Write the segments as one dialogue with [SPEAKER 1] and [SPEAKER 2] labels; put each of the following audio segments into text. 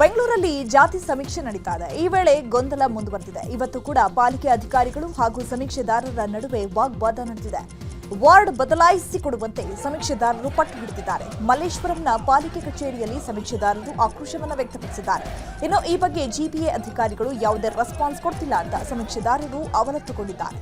[SPEAKER 1] ಬೆಂಗಳೂರಲ್ಲಿ ಜಾತಿ ಸಮೀಕ್ಷೆ ನಡೀತಾ ಇದೆ ಈ ವೇಳೆ ಗೊಂದಲ ಮುಂದುವರೆದಿದೆ. ಇವತ್ತು ಕೂಡ ಪಾಲಿಕೆ ಅಧಿಕಾರಿಗಳು ಹಾಗೂ ಸಮೀಕ್ಷೆದಾರರ ನಡುವೆ ವಾಗ್ವಾದ ನಡೆದಿದೆ. ವಾರ್ಡ್ ಬದಲಾಯಿಸಿಕೊಡುವಂತೆ ಸಮೀಕ್ಷೆದಾರರು ಪಟ್ಟು ಹಿಡಿದಿದ್ದಾರೆ. ಮಲ್ಲೇಶ್ವರಂನ ಪಾಲಿಕೆ ಕಚೇರಿಯಲ್ಲಿ ಸಮೀಕ್ಷೆದಾರರು ಆಕ್ರೋಶವನ್ನು ವ್ಯಕ್ತಪಡಿಸಿದ್ದಾರೆ. ಇನ್ನು ಈ ಬಗ್ಗೆ ಜಿಪಿಎ ಅಧಿಕಾರಿಗಳು ಯಾವುದೇ ರೆಸ್ಪಾನ್ಸ್ ಕೊಡ್ತಿಲ್ಲ ಅಂತ ಸಮೀಕ್ಷೆದಾರರು ಅವಲತ್ತುಕೊಂಡಿದ್ದಾರೆ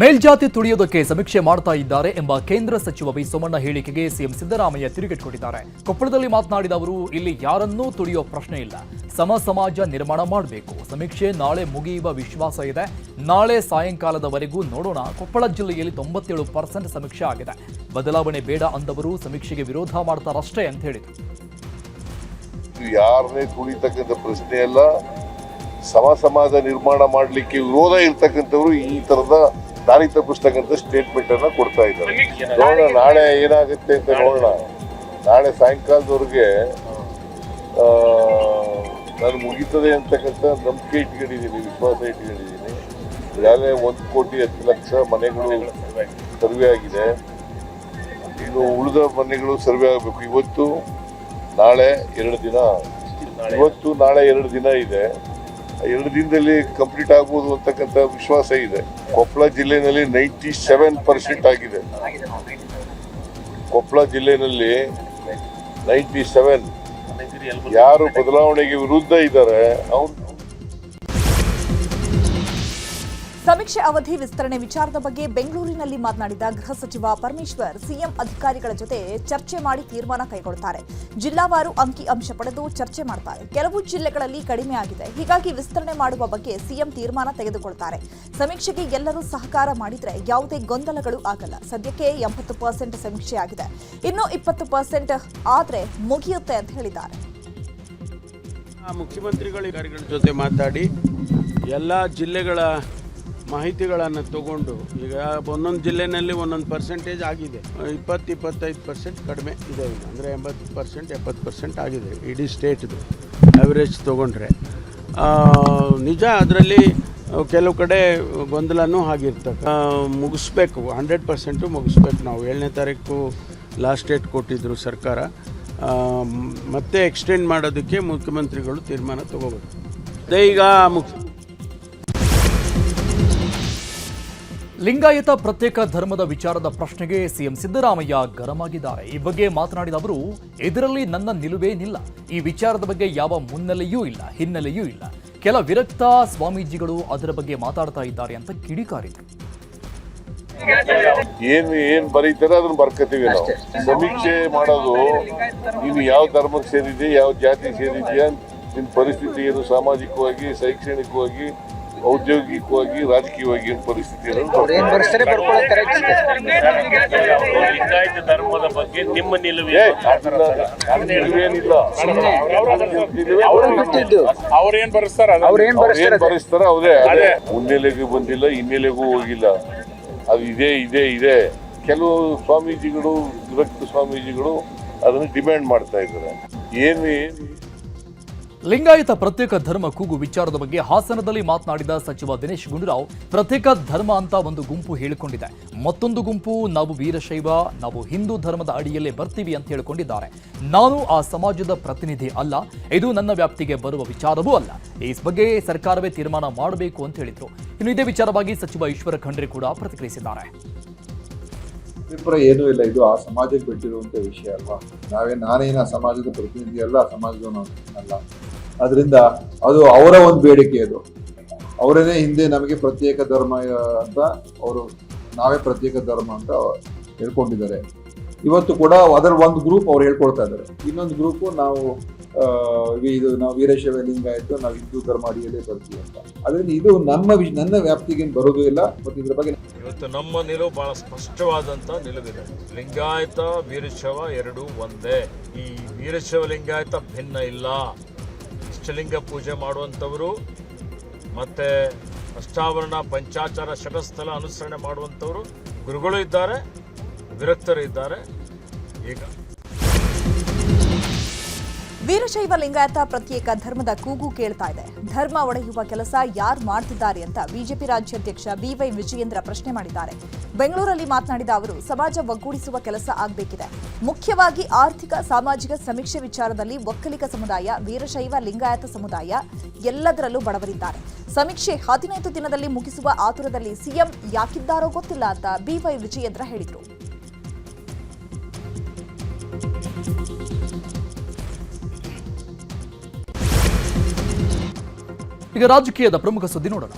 [SPEAKER 2] ಮೇಲ್ಜಾತಿ ತುಳಿಯೋದಕ್ಕೆ ಸಮೀಕ್ಷೆ ಮಾಡ್ತಾ ಇದ್ದಾರೆ ಎಂಬ ಕೇಂದ್ರ ಸಚಿವ ವಿ ಸೋಮಣ್ಣ ಹೇಳಿಕೆಗೆ ಸಿಎಂ ಸಿದ್ದರಾಮಯ್ಯ ತಿರುಗಿಟ್ಕೊಂಡಿದ್ದಾರೆ ಕೊಪ್ಪಳದಲ್ಲಿ ಮಾತನಾಡಿದ ಅವರು, ಇಲ್ಲಿ ಯಾರನ್ನೂ ತುಳಿಯೋ ಪ್ರಶ್ನೆ ಇಲ್ಲ. ಸಮ ಸಮಾಜ ನಿರ್ಮಾಣ ಮಾಡಬೇಕು. ಸಮೀಕ್ಷೆ ನಾಳೆ ಮುಗಿಯುವ ವಿಶ್ವಾಸ ಇದೆ. ನಾಳೆ ಸಾಯಂಕಾಲದವರೆಗೂ ನೋಡೋಣ. ಕೊಪ್ಪಳ ಜಿಲ್ಲೆಯಲ್ಲಿ ತೊಂಬತ್ತೇಳು ಪರ್ಸೆಂಟ್ ಸಮೀಕ್ಷೆ ಆಗಿದೆ. ಬದಲಾವಣೆ ಬೇಡ ಅಂದವರು ಸಮೀಕ್ಷೆಗೆ ವಿರೋಧ ಮಾಡ್ತಾರಷ್ಟೇ ಅಂತ ಹೇಳಿದರು.
[SPEAKER 3] ಯಾರನ್ನೇ ತುಳಿತಕ್ಕಂಥ ಪ್ರಶ್ನೆ ಅಲ್ಲ. ಸಮ ಸಮಾಜ ನಿರ್ಮಾಣ ಮಾಡಲಿಕ್ಕೆ ವಿರೋಧ ಇರ್ತಕ್ಕಂಥವ್ರು ಈ ತರದ ದಾರಿ ತಪ್ಪಿಸ್ತಕ್ಕಂಥ ಸ್ಟೇಟ್ಮೆಂಟ್ ಅನ್ನ ಕೊಡ್ತಾ ಇದ್ದಾರೆ. ನೋಡೋಣ ನಾಳೆ ಏನಾಗುತ್ತೆ ಅಂತ ನೋಡೋಣ. ನಾಳೆ ಸಾಯಂಕಾಲದವರೆಗೆ ನಾನು ಮುಗೀತದೆ ಅಂತಕ್ಕಂಥ ನಂಬಿಕೆ ಇಟ್ಕೊಂಡಿದ್ದೀನಿ ವಿಶ್ವಾಸ ಇಟ್ಕೊಂಡಿದ್ದೀನಿ. ಈಗಾಗಲೇ ಒಂದು ಕೋಟಿ ಹತ್ತು ಲಕ್ಷ ಮನೆಗಳು ಸರ್ವೆ ಆಗಿದೆ. ಇನ್ನು ಉಳಿದ ಮನೆಗಳು ಸರ್ವೆ ಆಗಬೇಕು. ಇವತ್ತು ನಾಳೆ ಎರಡು ದಿನ. ಇವತ್ತು ನಾಳೆ ಎರಡು ದಿನ ಇದೆ. ಎರಡು ದಿನದಲ್ಲಿ ಕಂಪ್ಲೀಟ್ ಆಗ್ಬೋದು ಅಂತಕ್ಕಂಥ ವಿಶ್ವಾಸ ಇದೆ. ಕೊಪ್ಪಳ ಜಿಲ್ಲೆನಲ್ಲಿ ನೈಂಟಿ ಸೆವೆನ್ ಪರ್ಸೆಂಟ್ ಆಗಿದೆ. ಕೊಪ್ಪಳ ಜಿಲ್ಲೆನಲ್ಲಿ ನೈಂಟಿ ಸೆವೆನ್ ಯಾರು ಬದಲಾವಣೆಗೆ ವಿರುದ್ಧ ಇದ್ದಾರೆ, ಅವ್ರು
[SPEAKER 1] ಸಮೀಕ್ಷೆ ಅವಧಿ ವಿಸ್ತರಣೆ ವಿಚಾರದ ಬಗ್ಗೆ ಬೆಂಗಳೂರಿನಲ್ಲಿ ಮಾತನಾಡಿದ ಗೃಹ ಸಚಿವ ಪರಮೇಶ್ವರ್, ಸಿಎಂ ಅಧಿಕಾರಿಗಳ ಜೊತೆ ಚರ್ಚೆ ಮಾಡಿ ತೀರ್ಮಾನ ಕೈಗೊಳ್ಳುತ್ತಾರೆ. ಜಿಲ್ಲಾವಾರು ಅಂಕಿ ಅಂಶ ಪಡೆದು ಚರ್ಚೆ ಮಾಡ್ತಾರೆ. ಕೆಲವು ಜಿಲ್ಲೆಗಳಲ್ಲಿ ಕಡಿಮೆ ಆಗಿದೆ. ಹೀಗಾಗಿ ವಿಸ್ತರಣೆ ಮಾಡುವ ಬಗ್ಗೆ ಸಿಎಂ ತೀರ್ಮಾನ ತೆಗೆದುಕೊಳ್ತಾರೆ. ಸಮೀಕ್ಷೆಗೆ ಎಲ್ಲರೂ ಸಹಕಾರ ಮಾಡಿದರೆ ಯಾವುದೇ ಗೊಂದಲಗಳು ಆಗಲ್ಲ. ಸದ್ಯಕ್ಕೆ ಎಂಬತ್ತು ಪರ್ಸೆಂಟ್ ಸಮೀಕ್ಷೆ ಆಗಿದೆ. ಇನ್ನು ಇಪ್ಪತ್ತು ಪರ್ಸೆಂಟ್ ಆದರೆ ಮುಗಿಯುತ್ತೆ ಅಂತ ಹೇಳಿದ್ದಾರೆ.
[SPEAKER 4] ಮುಖ್ಯಮಂತ್ರಿಗಳ ಜೊತೆ ಮಾತಾಡಿ, ಎಲ್ಲ ಜಿಲ್ಲೆಗಳ ಮಾಹಿತಿಗಳನ್ನು ತಗೊಂಡು, ಈಗ ಒಂದೊಂದು ಜಿಲ್ಲೆನಲ್ಲಿ ಒಂದೊಂದು ಪರ್ಸೆಂಟೇಜ್ ಆಗಿದೆ. ಇಪ್ಪತ್ತು, ಇಪ್ಪತ್ತೈದು ಪರ್ಸೆಂಟ್ ಕಡಿಮೆ ಇದೆ ಈಗ. ಅಂದರೆ ಎಂಬತ್ತು ಪರ್ಸೆಂಟ್ ಎಪ್ಪತ್ತು ಪರ್ಸೆಂಟ್ ಆಗಿದೆ ಇಡೀ ಸ್ಟೇಟ್ದು ಆ್ಯಾವ್ರೇಜ್ ತೊಗೊಂಡ್ರೆ. ನಿಜ ಅದರಲ್ಲಿ ಕೆಲವು ಕಡೆ ಗೊಂದಲನೂ ಆಗಿರ್ತಕ್ಕ ಮುಗಿಸ್ಬೇಕು ಹಂಡ್ರೆಡ್ ಪರ್ಸೆಂಟು ಮುಗಿಸ್ಬೇಕು ನಾವು. ಏಳನೇ ತಾರೀಕು ಲಾಸ್ಟ್ ಡೇಟ್ ಕೊಟ್ಟಿದ್ದರು ಸರ್ಕಾರ. ಮತ್ತೆ ಎಕ್ಸ್ಟೆಂಡ್ ಮಾಡೋದಕ್ಕೆ ಮುಖ್ಯಮಂತ್ರಿಗಳು ತೀರ್ಮಾನ ತಗೋಬೇಕು. ಅದೇ ಈಗ ಮುಖ್ಯ
[SPEAKER 2] ಲಿಂಗಾಯತ ಪ್ರತ್ಯೇಕ ಧರ್ಮದ ವಿಚಾರದ ಪ್ರಶ್ನೆಗೆ ಸಿಎಂ ಸಿದ್ದರಾಮಯ್ಯ ಗರಮಾಗಿದ್ದಾರೆ. ಈ ಬಗ್ಗೆ ಮಾತನಾಡಿದ ಅವರು ಇದರಲ್ಲಿ ನನ್ನ ನಿಲುವೇನಿಲ್ಲ ಈ ವಿಚಾರದ ಬಗ್ಗೆ ಯಾವ ಮುನ್ನೆಲೆಯೂ ಇಲ್ಲ ಹಿನ್ನೆಲೆಯೂ ಇಲ್ಲ. ಕೆಲ ವಿರಕ್ತ ಸ್ವಾಮೀಜಿಗಳು ಅದರ ಬಗ್ಗೆ ಮಾತಾಡ್ತಾ ಇದ್ದಾರೆ ಅಂತ ಕಿಡಿಕಾರಿದರು
[SPEAKER 3] ಏನ್ ಏನ್ ಬರೀತಾರೆ ಅದನ್ನ ಬರ್ಕತೀವಿ ನಾವು. ಸಮೀಕ್ಷೆ ಮಾಡೋದು ನೀನು ಯಾವ ಧರ್ಮಕ್ಕೆ ಸೇರಿದ್ಯಾ ಯಾವ ಜಾತಿ ಸೇರಿದ್ಯಾ ನಿನ್ ಪರಿಸ್ಥಿತಿ ಏನು ಸಾಮಾಜಿಕವಾಗಿ ಶೈಕ್ಷಣಿಕವಾಗಿ ಔದ್ಯೋಗಿಕವಾಗಿ ರಾಜಕೀಯವಾಗಿ ಏನು ಪರಿಸ್ಥಿತಿ
[SPEAKER 5] ಲಿಂಗಾಯತ ಧರ್ಮದ ಬಗ್ಗೆ ನಿಮ್ಮ ನಿಲುವು
[SPEAKER 3] ನಿಲುವೇನಿಲ್ಲ ನಿಲುವೇ
[SPEAKER 6] ಅವ್ರು ಬಿಟ್ಟಿದ್ದು.
[SPEAKER 5] ಅವ್ರೇನ್ ಬರೆಸ್ತಾರ
[SPEAKER 6] ಅವ್ರು ಏನ್
[SPEAKER 3] ಅವ್ರು ಏನ್
[SPEAKER 6] ಬರ್ಸ್ತಾರೆ?
[SPEAKER 3] ಅವರೇ. ಅದೇ. ಮುನ್ನೆಲೆಗೂ ಬಂದಿಲ್ಲ ಹಿನ್ನೆಲೆಗೂ ಹೋಗಿಲ್ಲ. ಅದು ಇದೆ ಇದೆ ಇದೆ. ಕೆಲವು ಸ್ವಾಮೀಜಿಗಳು ವಿರಕ್ತ ಸ್ವಾಮೀಜಿಗಳು ಅದನ್ನು ಡಿಮ್ಯಾಂಡ್ ಮಾಡ್ತಾ ಇದ್ದಾರೆ. ಏನು ಏನು?
[SPEAKER 2] ಲಿಂಗಾಯತ ಪ್ರತ್ಯೇಕ ಧರ್ಮ ಕೂಗು ವಿಚಾರದ ಬಗ್ಗೆ ಹಾಸನದಲ್ಲಿ ಮಾತನಾಡಿದ ಸಚಿವ ದಿನೇಶ್ ಗುಂಡೂರಾವ್, ಪ್ರತ್ಯೇಕ ಧರ್ಮ ಅಂತ ಒಂದು ಗುಂಪು ಹೇಳಿಕೊಂಡಿದೆ. ಮತ್ತೊಂದು ಗುಂಪು, ನಾವು ವೀರಶೈವ, ನಾವು ಹಿಂದೂ ಧರ್ಮದ ಅಡಿಯಲ್ಲೇ ಬರ್ತೀವಿ ಅಂತ ಹೇಳಿಕೊಂಡಿದ್ದಾರೆ. ನಾನು ಆ ಸಮಾಜದ ಪ್ರತಿನಿಧಿ ಅಲ್ಲ, ಇದು ನನ್ನ ವ್ಯಾಪ್ತಿಗೆ ಬರುವ ವಿಚಾರವೂ ಅಲ್ಲ. ಈ ಬಗ್ಗೆ ಸರ್ಕಾರವೇ ತೀರ್ಮಾನ ಮಾಡಬೇಕು ಅಂತ ಹೇಳಿದ್ರು. ಇನ್ನು ಇದೇ ವಿಚಾರವಾಗಿ ಸಚಿವ ಈಶ್ವರ ಖಂಡ್ರೆ ಕೂಡ ಪ್ರತಿಕ್ರಿಯಿಸಿದ್ದಾರೆ.
[SPEAKER 7] ಅಭಿಪ್ರಾಯ ಏನೂ ಇಲ್ಲ, ಇದು ಆ ಸಮಾಜಕ್ಕೆ ಬಿಟ್ಟಿರುವಂಥ ವಿಷಯ ಅಲ್ವಾ? ನಾವೇ ನಾನೇನು ಆ ಸಮಾಜದ ಪ್ರತಿನಿಧಿ ಅಲ್ಲ, ಆ ಸಮಾಜದವನು ಅಲ್ಲ. ಅದರಿಂದ ಅದು ಅವರ ಒಂದು ಬೇಡಿಕೆ ಅದು. ಅವರೇ ಹಿಂದೆ ನಮಗೆ ಪ್ರತ್ಯೇಕ ಧರ್ಮ ಅಂತ ಅವರು, ನಾವೇ ಪ್ರತ್ಯೇಕ ಧರ್ಮ ಅಂತ ಹೇಳ್ಕೊಂಡಿದ್ದಾರೆ. ಇವತ್ತು ಕೂಡ ಅದರ ಒಂದು ಗ್ರೂಪ್ ಅವ್ರು ಹೇಳ್ಕೊಳ್ತಾ ಇದ್ದಾರೆ. ಇನ್ನೊಂದು ಗ್ರೂಪು ನಾವು ಇದು ನಾವು ವೀರಶೈವ ಲಿಂಗಾಯತ ನಾವು ಹಿಂದೂ ಧರ್ಮ ಅಡಿಯಲ್ಲೇ ಬರ್ತೀವಿ ಅಂತ. ಅದರಿಂದ ಇದು ನಮ್ಮ ನನ್ನ ವ್ಯಾಪ್ತಿಗೆ ಬರೋದು ಇಲ್ಲ, ಮತ್ತು ಇದ್ರ ಬಗ್ಗೆ
[SPEAKER 5] ಇವತ್ತು ನಮ್ಮ ನಿಲುವು ಬಹಳ ಸ್ಪಷ್ಟವಾದಂಥ ನಿಲುವಿದೆ. ಲಿಂಗಾಯತ, ವೀರಶೈವ ಎರಡು ಒಂದೇ. ಈ ವೀರಶೈವ ಲಿಂಗಾಯತ ಭಿನ್ನ ಇಲ್ಲ. ಇಷ್ಟಲಿಂಗ ಪೂಜೆ ಮಾಡುವಂಥವರು ಮತ್ತೆ ಅಷ್ಟಾವರಣ ಪಂಚಾಚಾರ ಷಟಸ್ಥಲ ಅನುಸರಣೆ ಮಾಡುವಂಥವರು ಗುರುಗಳು ಇದ್ದಾರೆ ವಿರಕ್ತರು ಇದ್ದಾರೆ. ಈಗ
[SPEAKER 1] ವೀರಶೈವ ಲಿಂಗಾಯತ ಪ್ರತ್ಯೇಕ ಧರ್ಮದ ಕೂಗು ಕೇಳ್ತಾ ಇದೆ. ಧರ್ಮ ಒಡೆಯುವ ಕೆಲಸ ಯಾರು ಮಾಡ್ತಿದ್ದಾರೆ ಅಂತ ಬಿಜೆಪಿ ರಾಜ್ಯಾಧ್ಯಕ್ಷ ಬಿವೈ ವಿಜಯೇಂದ್ರ ಪ್ರಶ್ನೆ ಮಾಡಿದ್ದಾರೆ. ಬೆಂಗಳೂರಲ್ಲಿ ಮಾತನಾಡಿದ ಅವರು, ಸಮಾಜ ಒಗ್ಗೂಡಿಸುವ ಕೆಲಸ ಆಗಬೇಕಿದೆ. ಮುಖ್ಯವಾಗಿ ಆರ್ಥಿಕ, ಸಾಮಾಜಿಕ ಸಮೀಕ್ಷೆ ವಿಚಾರದಲ್ಲಿ ಒಕ್ಕಲಿಗ ಸಮುದಾಯ, ವೀರಶೈವ ಲಿಂಗಾಯತ ಸಮುದಾಯ ಎಲ್ಲದರಲ್ಲೂ ಬಡವರಿದ್ದಾರೆ. ಸಮೀಕ್ಷೆ ಹದಿನೈದು ದಿನದಲ್ಲಿ ಮುಗಿಸುವ ಆತುರದಲ್ಲಿ ಸಿಎಂ ಯಾಕಿದ್ದಾರೋ ಗೊತ್ತಿಲ್ಲ ಅಂತ ಬಿವೈ ವಿಜಯೇಂದ್ರ ಹೇಳಿದರು.
[SPEAKER 2] ಈಗ ರಾಜಕೀಯದ ಪ್ರಮುಖ ಸುದ್ದಿ ನೋಡೋಣ.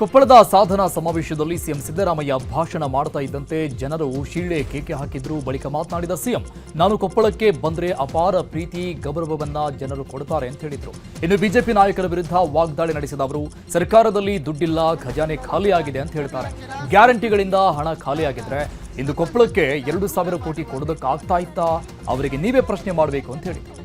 [SPEAKER 2] ಕೊಪ್ಪಳದ ಸಾಧನಾ ಸಮಾವೇಶದಲ್ಲಿ ಸಿಎಂ ಸಿದ್ದರಾಮಯ್ಯ ಭಾಷಣ ಮಾಡ್ತಾ ಇದ್ದಂತೆ ಜನರು ಶೀಳೆ ಕೇಕೆ ಹಾಕಿದ್ರು, ಬಳಿಕ ಮಾತನಾಡಿದ ಸಿಎಂ, ನಾನು ಕೊಪ್ಪಳಕ್ಕೆ ಬಂದ್ರೆ ಅಪಾರ ಪ್ರೀತಿ, ಗೌರವವನ್ನ ಜನರು ಕೊಡ್ತಾರೆ ಅಂತ ಹೇಳಿದ್ರು. ಇನ್ನು ಬಿಜೆಪಿ ನಾಯಕರ ವಿರುದ್ಧ ವಾಗ್ದಾಳಿ ನಡೆಸಿದ ಅವರು, ಸರ್ಕಾರದಲ್ಲಿ ದುಡ್ಡಿಲ್ಲ, ಖಜಾನೆ ಖಾಲಿಯಾಗಿದೆ ಅಂತ ಹೇಳ್ತಾರೆ. ಗ್ಯಾರಂಟಿಗಳಿಂದ ಹಣ ಖಾಲಿಯಾಗಿದ್ರೆ ಇಂದು ಕೊಪ್ಪಳಕ್ಕೆ ಎರಡು ಸಾವಿರ ಕೋಟಿ ಕೊಡೋದಕ್ಕಾಗ್ತಾ ಇತ್ತಾ? ಅವರಿಗೆ ನೀವೇ ಪ್ರಶ್ನೆ ಮಾಡಬೇಕು ಅಂತ ಹೇಳಿದ್ರು.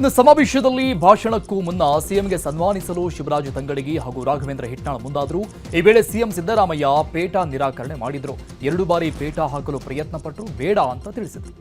[SPEAKER 2] ಇನ್ನು ಸಮಾವೇಶದಲ್ಲಿ ಭಾಷಣಕ್ಕೂ ಮುನ್ನ ಸಿಎಂಗೆ ಸನ್ಮಾನಿಸಲು ಶಿವರಾಜ ತಂಗಡಗಿ ಹಾಗೂ ರಾಘವೇಂದ್ರ ಹಿಟ್ನಾಳ್ ಮುಂದಾದರು. ಈ ವೇಳೆ ಸಿಎಂ ಸಿದ್ದರಾಮಯ್ಯ ಪೇಟಾ ನಿರಾಕರಣೆ ಮಾಡಿದ್ರು. ಎರಡು ಬಾರಿ ಪೇಟಾ ಹಾಕಲು ಪ್ರಯತ್ನ ಪಟ್ಟರು ಬೇಡ ಅಂತ ತಿಳಿಸಿದರು.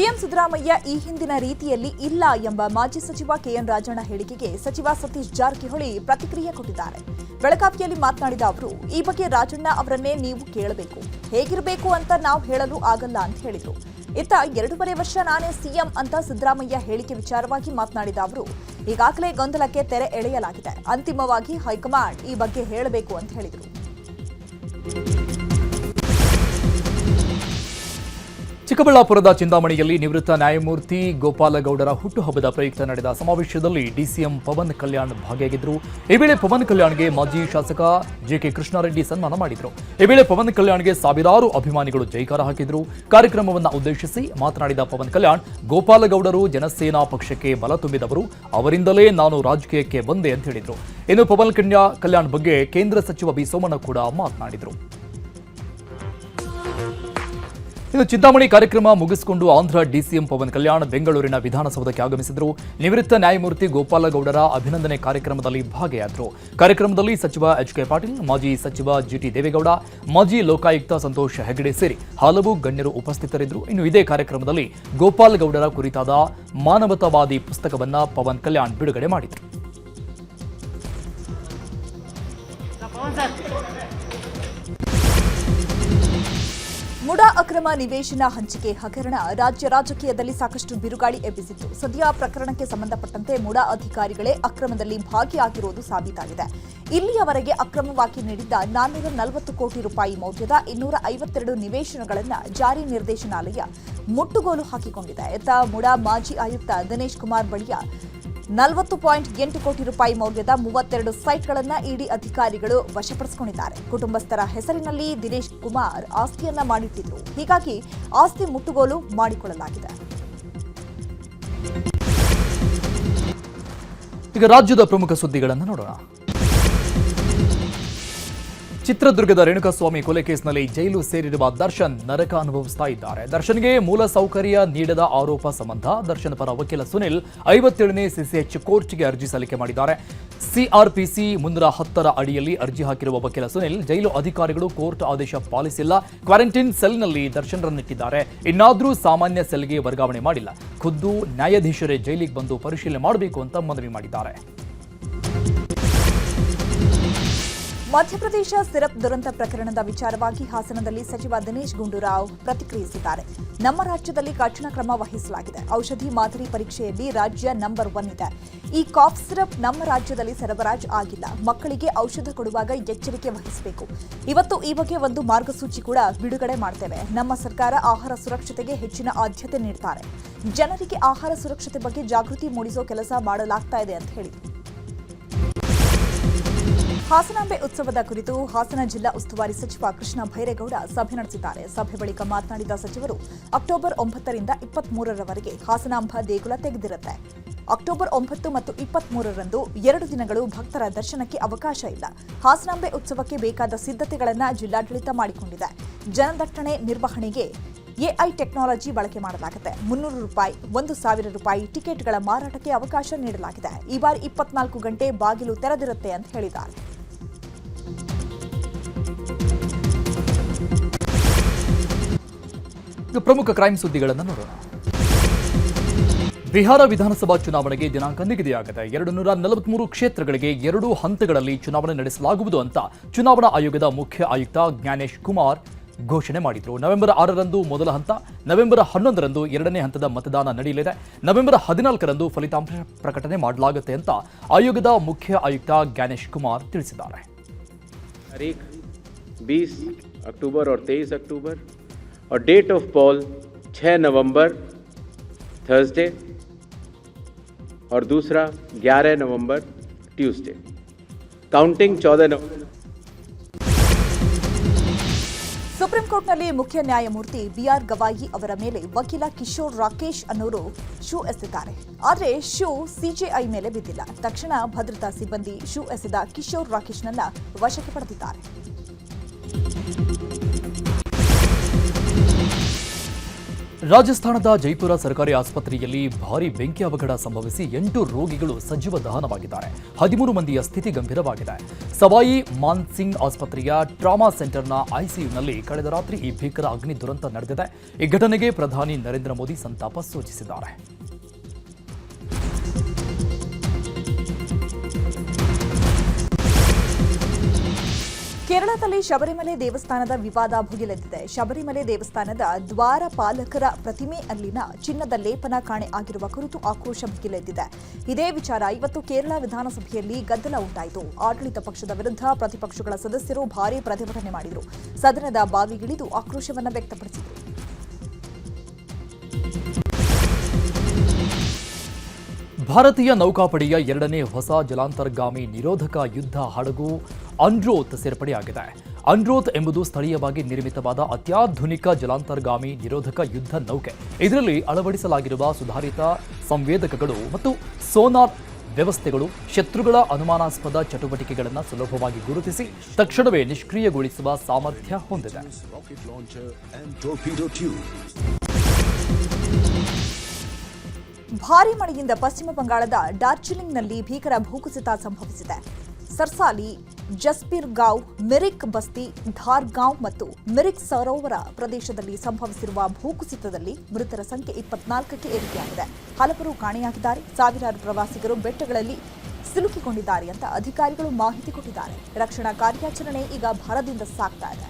[SPEAKER 1] ಸಿಎಂ ಸಿದ್ದರಾಮಯ್ಯ ಈ ಹಿಂದಿನ ರೀತಿಯಲ್ಲಿ ಇಲ್ಲ ಎಂಬ ಮಾಜಿ ಸಚಿವ ಕೆಎನ್ ರಾಜಣ್ಣ ಹೇಳಿಕೆಗೆ ಸಚಿವ ಸತೀಶ್ ಜಾರಕಿಹೊಳಿ ಪ್ರತಿಕ್ರಿಯೆ ಕೊಟ್ಟಿದ್ದಾರೆ. ಬೆಳಗಾವಿಯಲ್ಲಿ ಮಾತನಾಡಿದ ಅವರು, ಈ ಬಗ್ಗೆ ರಾಜಣ್ಣ ಅವರನ್ನೇ ನೀವು ಕೇಳಬೇಕು. ಹೇಗಿರಬೇಕು ಅಂತ ನಾವು ಹೇಳಲು ಆಗಲ್ಲ ಅಂತ ಹೇಳಿದರು. ಇತ್ತ ಎರಡೂವರೆ ವರ್ಷ ನಾನೇ ಸಿಎಂ ಅಂತ ಸಿದ್ದರಾಮಯ್ಯ ಹೇಳಿಕೆ ವಿಚಾರವಾಗಿ ಮಾತನಾಡಿದ ಅವರು, ಈಗಾಗಲೇ ಗೊಂದಲಕ್ಕೆ ತೆರೆ ಎಳೆಯಲಾಗಿದೆ. ಅಂತಿಮವಾಗಿ ಹೈಕಮಾಂಡ್ ಈ ಬಗ್ಗೆ ಹೇಳಬೇಕು ಅಂತ ಹೇಳಿದರು.
[SPEAKER 2] ಚಿಕ್ಕಬಳ್ಳಾಪುರದ ಚಿಂತಾಮಣಿಯಲ್ಲಿ ನಿವೃತ್ತ ನ್ಯಾಯಮೂರ್ತಿ ಗೋಪಾಲಗೌಡರ ಹುಟ್ಟುಹಬ್ಬದ ಪ್ರಯುಕ್ತ ನಡೆದ ಸಮಾವೇಶದಲ್ಲಿ ಡಿಸಿಎಂ ಪವನ್ ಕಲ್ಯಾಣ್ ಭಾಗಿಯಾಗಿದ್ದರು. ಈ ವೇಳೆ ಪವನ್ ಕಲ್ಯಾಣ್ಗೆ ಮಾಜಿ ಶಾಸಕ ಜೆಕೆ ಕೃಷ್ಣಾರೆಡ್ಡಿ ಸನ್ಮಾನ ಮಾಡಿದರು ಈ ವೇಳೆ ಪವನ್ ಕಲ್ಯಾಣ್ಗೆ ಸಾವಿರಾರು ಅಭಿಮಾನಿಗಳು ಜೈಕಾರ ಹಾಕಿದರು ಕಾರ್ಯಕ್ರಮವನ್ನು ಉದ್ದೇಶಿಸಿ ಮಾತನಾಡಿದ ಪವನ್ ಕಲ್ಯಾಣ್, ಗೋಪಾಲಗೌಡರು ಜನಸೇನಾ ಪಕ್ಷಕ್ಕೆ ಬಲ ತುಂಬಿದವರು. ಅವರಿಂದಲೇ ನಾನು ರಾಜಕೀಯಕ್ಕೆ ಬಂದೆ ಅಂತ ಹೇಳಿದರು. ಇನ್ನು ಪವನ್ ಕಲ್ಯಾಣ್ ಬಗ್ಗೆ ಕೇಂದ್ರ ಸಚಿವ ಬಿ ಸೋಮಣ್ಣ ಕೂಡ ಮಾತನಾಡಿದರು. ಇನ್ನು ಚಿಂತಾಮಣಿ ಕಾರ್ಯಕ್ರಮ ಮುಗಿಸಿಕೊಂಡು ಆಂಧ್ರ ಡಿಸಿಎಂ ಪವನ್ ಕಲ್ಯಾಣ್ ಬೆಂಗಳೂರಿನ ವಿಧಾನಸೌಧಕ್ಕೆ ಆಗಮಿಸಿದರು. ನಿವೃತ್ತ ನ್ಯಾಯಮೂರ್ತಿ ಗೋಪಾಲಗೌಡರ ಅಭಿನಂದನೆ ಕಾರ್ಯಕ್ರಮದಲ್ಲಿ ಭಾಗಿಯಾದರು. ಕಾರ್ಯಕ್ರಮದಲ್ಲಿ ಸಚಿವ ಎಚ್ ಕೆ ಪಾಟೀಲ್, ಮಾಜಿ ಸಚಿವ ಜಿಟಿ ದೇವೇಗೌಡ, ಮಾಜಿ ಲೋಕಾಯುಕ್ತ ಸಂತೋಷ್ ಹೆಗಡೆ ಸೇರಿ ಹಲವು ಗಣ್ಯರು ಉಪಸ್ಥಿತರಿದ್ದರು. ಇನ್ನು ಇದೇ ಕಾರ್ಯಕ್ರಮದಲ್ಲಿ ಗೋಪಾಲಗೌಡರ ಕುರಿತಾದ ಮಾನವತಾವಾದಿ ಪುಸ್ತಕವನ್ನ ಪವನ್ ಕಲ್ಯಾಣ್ ಬಿಡುಗಡೆ ಮಾಡಿದರು.
[SPEAKER 1] ಮುಡಾ ಅಕ್ರಮ ನಿವೇಶನ ಹಂಚಿಕೆ ಹಗರಣ ರಾಜ್ಯ ರಾಜಕೀಯದಲ್ಲಿ ಸಾಕಷ್ಟು ಬಿರುಗಾಳಿ ಎಬ್ಬಿಸಿತ್ತು. ಸದ್ಯ ಪ್ರಕರಣಕ್ಕೆ ಸಂಬಂಧಪಟ್ಟಂತೆ ಮುಡಾ ಅಧಿಕಾರಿಗಳೇ ಅಕ್ರಮದಲ್ಲಿ ಭಾಗಿಯಾಗಿರುವುದು ಸಾಬೀತಾಗಿದೆ. ಇಲ್ಲಿಯವರೆಗೆ ಅಕ್ರಮವಾಗಿ ನೀಡಿದ್ದ ನಾನ್ನೂರ ನಲವತ್ತು ಕೋಟಿ ರೂಪಾಯಿ ಮೌಲ್ಯದ ಇನ್ನೂರ ಐವತ್ತೆರಡು ನಿವೇಶನಗಳನ್ನು ಜಾರಿ ನಿರ್ದೇಶನಾಲಯ ಮುಟ್ಟುಗೋಲು ಹಾಕಿಕೊಂಡಿದೆ. ಇತ್ತ ಮುಡಾ ಮಾಜಿ ಆಯುಕ್ತ ದಿನೇಶ್ ಕುಮಾರ್ ಬಳಿಯ ನಲವತ್ತು ಪಾಯಿಂಟ್ ಎಂಟು ಕೋಟಿ ರೂಪಾಯಿ ಮೌಲ್ಯದ ಮೂವತ್ತೆರಡು ಸೈಟ್ಗಳನ್ನು ಇಡಿ ಅಧಿಕಾರಿಗಳು ವಶಪಡಿಸಿಕೊಂಡಿದ್ದಾರೆ. ಕುಟುಂಬಸ್ಥರ ಹೆಸರಿನಲ್ಲಿ ದಿನೇಶ್ ಕುಮಾರ್ ಆಸ್ತಿಯನ್ನ ಮಾಡಿಟ್ಟಿದ್ರು ಹೀಗಾಗಿ ಆಸ್ತಿ ಮುಟ್ಟುಗೋಲು ಮಾಡಿಕೊಳ್ಳಲಾಗಿದೆ.
[SPEAKER 2] ಈಗ ರಾಜ್ಯದ ಪ್ರಮುಖ ಸುದ್ದಿಗಳನ್ನು ನೋಡೋಣ. ಚಿತ್ರದುರ್ಗದ ರೇಣುಕಾಸ್ವಾಮಿ ಕೊಲೆ ಕೇಸ್ನಲ್ಲಿ ಜೈಲು ಸೇರಿರುವ ದರ್ಶನ್ ನರಕ ಅನುಭವಿಸ್ತಾ ಇದ್ದಾರೆ. ದರ್ಶನ್ಗೆ ಮೂಲ ಸೌಕರ್ಯ ನೀಡದ ಆರೋಪ ಸಂಬಂಧ ದರ್ಶನ್ ಪರ ವಕೀಲ ಸುನಿಲ್ ಐವತ್ತೇಳನೇ ಸಿಸಿಎಚ್ ಕೋರ್ಟ್ಗೆ ಅರ್ಜಿ ಸಲ್ಲಿಕೆ ಮಾಡಿದ್ದಾರೆ. ಸಿಆರ್ಪಿಸಿ ಮುನ್ನೂರ ಹತ್ತರ ಅಡಿಯಲ್ಲಿ ಅರ್ಜಿ ಹಾಕಿರುವ ವಕೀಲ ಸುನಿಲ್ ಜೈಲು ಅಧಿಕಾರಿಗಳು ಕೋರ್ಟ್ ಆದೇಶ ಪಾಲಿಸಿಲ್ಲ. ಕ್ವಾರಂಟೈನ್ ಸೆಲ್ನಲ್ಲಿ ದರ್ಶನ್ರನ್ನಿಟ್ಟಿದ್ದಾರೆ ಇನ್ನಾದರೂ ಸಾಮಾನ್ಯ ಸೆಲ್ಗೆ ವರ್ಗಾವಣೆ ಮಾಡಿಲ್ಲ. ಖುದ್ದು ನ್ಯಾಯಾಧೀಶರೇ ಜೈಲಿಗೆ ಬಂದು ಪರಿಶೀಲನೆ ಮಾಡಬೇಕು ಅಂತ ಮನವಿ ಮಾಡಿದ್ದಾರೆ.
[SPEAKER 1] ಮಧ್ಯಪ್ರದೇಶ ಸಿರಪ್ ದುರಂತ ಪ್ರಕರಣದ ವಿಚಾರವಾಗಿ ಹಾಸನದಲ್ಲಿ ಸಚಿವ ದಿನೇಶ್ ಗುಂಡೂರಾವ್ ಪ್ರತಿಕ್ರಿಯಿಸಿದ್ದಾರೆ. ನಮ್ಮ ರಾಜ್ಯದಲ್ಲಿ ಕಠಿಣ ಕ್ರಮ ವಹಿಸಲಾಗಿದೆ. ಔಷಧಿ ಮಾದರಿ ಪರೀಕ್ಷೆಯಲ್ಲಿ ರಾಜ್ಯ ನಂಬರ್ ಒನ್ ಇದೆ. ಈ ಕಾಫ್ ಸಿರಪ್ ನಮ್ಮ ರಾಜ್ಯದಲ್ಲಿ ಸರಬರಾಜು ಆಗಿಲ್ಲ. ಮಕ್ಕಳಿಗೆ ಔಷಧ ಕೊಡುವಾಗ ಎಚ್ಚರಿಕೆ ವಹಿಸಬೇಕು. ಇವತ್ತು ಈ ಬಗ್ಗೆ ಒಂದು ಮಾರ್ಗಸೂಚಿ ಕೂಡ ಬಿಡುಗಡೆ ಮಾಡ್ತೇವೆ. ನಮ್ಮ ಸರ್ಕಾರ ಆಹಾರ ಸುರಕ್ಷತೆಗೆ ಹೆಚ್ಚಿನ ಆದ್ಯತೆ ನೀಡುತ್ತಾರೆ ಜನರಿಗೆ ಆಹಾರ ಸುರಕ್ಷತೆ ಬಗ್ಗೆ ಜಾಗೃತಿ ಮೂಡಿಸೋ ಕೆಲಸ ಮಾಡಲಾಗ್ತಾ ಇದೆ ಅಂತ ಹೇಳಿದರು ಹಾಸನಾಂಬೆ ಉತ್ಸವದ ಕುರಿತು ಹಾಸನ ಜಿಲ್ಲಾ ಉಸ್ತುವಾರಿ ಸಚಿವ ಕೃಷ್ಣ ಭೈರೇಗೌಡ ಸಭೆ ನಡೆಸಿದ್ದಾರೆ. ಸಭೆ ಬಳಿಕ ಮಾತನಾಡಿದ ಸಚಿವರು, ಅಕ್ಟೋಬರ್ ಒಂಬತ್ತರಿಂದ ಇಪ್ಪತ್ಮೂರರವರೆಗೆ ಹಾಸನಾಂಬ ದೇಗುಲ ತೆಗೆದಿರುತ್ತೆ. ಅಕ್ಟೋಬರ್ ಒಂಬತ್ತು ಮತ್ತು ಇಪ್ಪತ್ಮೂರರಂದು ಎರಡು ದಿನಗಳು ಭಕ್ತರ ದರ್ಶನಕ್ಕೆ ಅವಕಾಶ ಇಲ್ಲ. ಹಾಸನಾಂಬೆ ಉತ್ಸವಕ್ಕೆ ಬೇಕಾದ ಸಿದ್ಧತೆಗಳನ್ನು ಜಿಲ್ಲಾಡಳಿತ ಮಾಡಿಕೊಂಡಿದೆ. ಜನದಟ್ಟಣೆ ನಿರ್ವಹಣೆಗೆ ಎಐ ಟೆಕ್ನಾಲಜಿ ಬಳಕೆ ಮಾಡಲಾಗಿದೆ ಮುನ್ನೂರು ರೂಪಾಯಿ, ಒಂದು ಸಾವಿರ ರೂಪಾಯಿ ಟಿಕೆಟ್ಗಳ ಮಾರಾಟಕ್ಕೆ ಅವಕಾಶ ನೀಡಲಾಗಿದೆ. ಈ ಬಾರಿ ಇಪ್ಪತ್ನಾಲ್ಕು ಗಂಟೆ ಬಾಗಿಲು ತೆರೆದಿರುತ್ತೆ ಅಂತ ಹೇಳಿದ್ದಾರೆ.
[SPEAKER 2] ಈಗ ಪ್ರಮುಖ ಕ್ರೈಮ್ ಸುದ್ದಿಗಳನ್ನು ನೋಡೋಣ. ಬಿಹಾರ ವಿಧಾನಸಭಾ ಚುನಾವಣೆಗೆ ದಿನಾಂಕ ನಿಗದಿಯಾಗಿದೆ ಎರಡು ನೂರ ನಲವತ್ಮೂರು ಕ್ಷೇತ್ರಗಳಿಗೆ ಎರಡು ಹಂತಗಳಲ್ಲಿ ಚುನಾವಣೆ ನಡೆಸಲಾಗುವುದು ಅಂತ ಚುನಾವಣಾ ಆಯೋಗದ ಮುಖ್ಯ ಆಯುಕ್ತ ಜ್ಞಾನೇಶ್ ಕುಮಾರ್ ಘೋಷಣೆ ಮಾಡಿದರು. ನವೆಂಬರ್ ಆರರಂದು ಮೊದಲ ಹಂತ, ನವೆಂಬರ್ ಹನ್ನೊಂದರಂದು ಎರಡನೇ ಹಂತದ ಮತದಾನ ನಡೆಯಲಿದೆ. ನವೆಂಬರ್ ಹದಿನಾಲ್ಕರಂದು ಫಲಿತಾಂಶ ಪ್ರಕಟಣೆ ಮಾಡಲಾಗುತ್ತೆ ಅಂತ ಆಯೋಗದ ಮುಖ್ಯ ಆಯುಕ್ತ ಜ್ಞಾನೇಶ್ ಕುಮಾರ್ ತಿಳಿಸಿದ್ದಾರೆ.
[SPEAKER 6] और 23 अक्टूबर और date of pole 6 November Thursday और दूसरा 11 नवंबर ट्यूसडे काउंटिंग 14 नवंबर
[SPEAKER 1] ಸುಪ್ರೀಂ ಕೋರ್ಟ್ನಲ್ಲಿ ಮುಖ್ಯ ನ್ಯಾಯಮೂರ್ತಿ ಬಿಆರ್ ಗವಾಯಿ ಅವರ ಮೇಲೆ ವಕೀಲ ಕಿಶೋರ್ ರಾಕೇಶ್ ಅನ್ನೋರು ಶೂ ಎಸೆದಿದ್ದಾರೆ ಆದರೆ ಶೂ ಸಿಜೆಐ ಮೇಲೆ ಬಿದ್ದಿಲ್ಲ ತಕ್ಷಣ ಭದ್ರತಾ ಸಿಬ್ಬಂದಿ ಶೂ ಎಸೆದ ಕಿಶೋರ್ ರಾಕೇಶ್ನನ್ನ ವಶಕ್ಕೆ ಪಡೆದಿದ್ದಾರೆ
[SPEAKER 2] ರಾಜಸ್ಥಾನದ ಜೈಪುರ ಸರ್ಕಾರಿ ಆಸ್ಪತ್ರೆಯಲ್ಲಿ ಭಾರಿ ಬೆಂಕಿ ಅವಘಡ ಸಂಭವಿಸಿ ಎಂಟು ರೋಗಿಗಳು ಸಜೀವ ದಹನವಾಗಿದ್ದಾರೆ. ಹದಿಮೂರು ಮಂದಿಯ ಸ್ಥಿತಿ ಗಂಭೀರವಾಗಿದೆ. ಸವಾಯಿ ಮಾನ್ಸಿಂಗ್ ಆಸ್ಪತ್ರೆಯ ಟ್ರಾಮಾ ಸೆಂಟರ್ನ ಐಸಿಯುನಲ್ಲಿ ಕಳೆದ ರಾತ್ರಿ ಈ ಭೀಕರ ಅಗ್ನಿ ದುರಂತ ನಡೆದಿದೆ. ಈ ಘಟನೆಗೆ ಪ್ರಧಾನಿ ನರೇಂದ್ರ ಮೋದಿ ಸಂತಾಪ ಸೂಚಿಸಿದ್ದಾರೆ.
[SPEAKER 1] ಕೇರಳದಲ್ಲಿ ಶಬರಿಮಲೆ ದೇವಸ್ಥಾನದ ವಿವಾದ ಭುಗಿಲೆದ್ದಿದೆ ಶಬರಿಮಲೆ ದೇವಸ್ಥಾನದ ದ್ವಾರಪಾಲಕರ ಪ್ರತಿಮೆ ಅಲ್ಲಿನ ಚಿನ್ನದ ಲೇಪನ ಕಾಣೆ ಆಗಿರುವ ಕುರಿತು ಆಕ್ರೋಶ ಭುಗಿಲೆದ್ದಿದೆ ಇದೇ ವಿಚಾರ ಇವತ್ತು ಕೇರಳ ವಿಧಾನಸಭೆಯಲ್ಲಿ ಗದ್ದಲ ಉಂಟಾಯಿತು. ಆಡಳಿತ ಪಕ್ಷದ ವಿರುದ್ಧ ಪ್ರತಿಪಕ್ಷಗಳ ಸದಸ್ಯರು ಭಾರೀ ಪ್ರತಿಭಟನೆ ಮಾಡಿದರು. ಸದನದ ಬಾವಿಗಿಳಿದು ಆಕ್ರೋಶವನ್ನು ವ್ಯಕ್ತಪಡಿಸಿದರು.
[SPEAKER 2] ಭಾರತೀಯ ನೌಕಾಪಡೆಯ ಎರಡನೇ ಹೊಸ ಜಲಾಂತರ್ಗಾಮಿ ನಿರೋಧಕ ಯುದ್ಧ ಹಡಗು ಅನ್ರೋತ್ ಸೇರ್ಪಡೆಯಾಗಿದೆ. ಅನ್ರೋತ್ ಎಂಬುದು ಸ್ಥಳೀಯವಾಗಿ ನಿರ್ಮಿತವಾದ ಅತ್ಯಾಧುನಿಕ ಜಲಾಂತರ್ಗಾಮಿ ನಿರೋಧಕ ಯುದ್ಧ ನೌಕೆ. ಇದರಲ್ಲಿ ಅಳವಡಿಸಲಾಗಿರುವ ಸುಧಾರಿತ ಸಂವೇದಕಗಳು ಮತ್ತು ಸೋನಾರ್ ವ್ಯವಸ್ಥೆಗಳು ಶತ್ರುಗಳ ಅನುಮಾನಾಸ್ಪದ ಚಟುವಟಿಕೆಗಳನ್ನು ಸುಲಭವಾಗಿ ಗುರುತಿಸಿ ತಕ್ಷಣವೇ ನಿಷ್ಕ್ರಿಯಗೊಳಿಸುವ ಸಾಮರ್ಥ್ಯ ಹೊಂದಿದೆ.
[SPEAKER 1] ಭಾರೀ ಮಳೆಯಿಂದ ಪಶ್ಚಿಮ ಬಂಗಾಳದ ಡಾರ್ಜಿಲಿಂಗ್ನಲ್ಲಿ ಭೀಕರ ಭೂಕುಸಿತ ಸಂಭವಿಸಿದೆ. ಸರ್ಸಾಲಿ ಜಸ್ಪೀರ್ ಗಾಂವ್, ಮಿರಿಕ್ ಬಸ್ತಿ ಧಾರ್ಗಾಂವ್ ಮತ್ತು ಮಿರಿಕ್ ಸರೋವರ ಪ್ರದೇಶದಲ್ಲಿ ಸಂಭವಿಸಿರುವ ಭೂಕುಸಿತದಲ್ಲಿ ಮೃತರ ಸಂಖ್ಯೆ ಇಪ್ಪತ್ನಾಲ್ಕಕ್ಕೆ ಏರಿಕೆಯಾಗಿದೆ. ಹಲವರು ಕಾಣೆಯಾಗಿದ್ದಾರೆ. ಸಾವಿರಾರು ಪ್ರವಾಸಿಗರು ಬೆಟ್ಟಗಳಲ್ಲಿ ಸಿಲುಕಿಕೊಂಡಿದ್ದಾರೆ ಅಂತ ಅಧಿಕಾರಿಗಳು ಮಾಹಿತಿ ಕೊಟ್ಟಿದ್ದಾರೆ. ರಕ್ಷಣಾ ಕಾರ್ಯಾಚರಣೆ ಈಗ ಭರದಿಂದ ಸಾಗ್ತಾ ಇದೆ.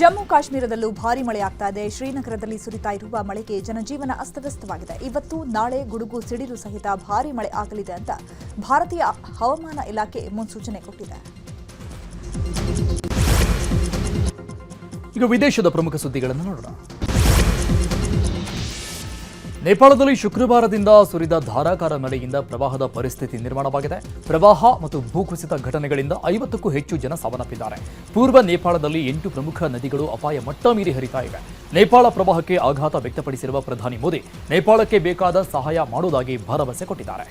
[SPEAKER 1] ಜಮ್ಮು ಕಾಶ್ಮೀರದಲ್ಲೂ ಭಾರಿ ಮಳೆಯಾಗ್ತಾ ಇದೆ. ಶ್ರೀನಗರದಲ್ಲಿ ಸುರಿತಾ ಇರುವ ಮಳೆಗೆ ಜನಜೀವನ ಅಸ್ತವ್ಯಸ್ತವಾಗಿದೆ. ಇವತ್ತು, ನಾಳೆ ಗುಡುಗು, ಸಿಡಿಲು ಸಹಿತ ಭಾರಿ ಮಳೆ ಆಗಲಿದೆ ಅಂತ ಭಾರತೀಯ ಹವಾಮಾನ ಇಲಾಖೆ ಮುನ್ಸೂಚನೆ ಕೊಟ್ಟಿದೆ.
[SPEAKER 2] ಈಗ ವಿದೇಶದ ಪ್ರಮುಖ ಸುದ್ದಿಗಳನ್ನು ನೋಡೋಣ. ನೇಪಾಳದಲ್ಲಿ ಶುಕ್ರವಾರದಿಂದ ಸುರಿದ ಧಾರಾಕಾರ ಮಳೆಯಿಂದ ಪ್ರವಾಹದ ಪರಿಸ್ಥಿತಿ ನಿರ್ಮಾಣವಾಗಿದೆ. ಪ್ರವಾಹ ಮತ್ತು ಭೂಕುಸಿತ ಘಟನೆಗಳಿಂದ ಐವತ್ತಕ್ಕೂ ಹೆಚ್ಚು ಜನ ಸಾವನ್ನಪ್ಪಿದ್ದಾರೆ. ಪೂರ್ವ ನೇಪಾಳದಲ್ಲಿ ಎಂಟು ಪ್ರಮುಖ ನದಿಗಳು ಅಪಾಯ ಮಟ್ಟ ಮೀರಿ ಹರಿತಾ ಇವೆ ನೇಪಾಳ ಪ್ರವಾಹಕ್ಕೆ ಆಘಾತ ವ್ಯಕ್ತಪಡಿಸಿರುವ ಪ್ರಧಾನಿ ಮೋದಿ ನೇಪಾಳಕ್ಕೆ ಬೇಕಾದ ಸಹಾಯ ಮಾಡುವುದಾಗಿ ಭರವಸೆ ಕೊಟ್ಟಿದ್ದಾರೆ.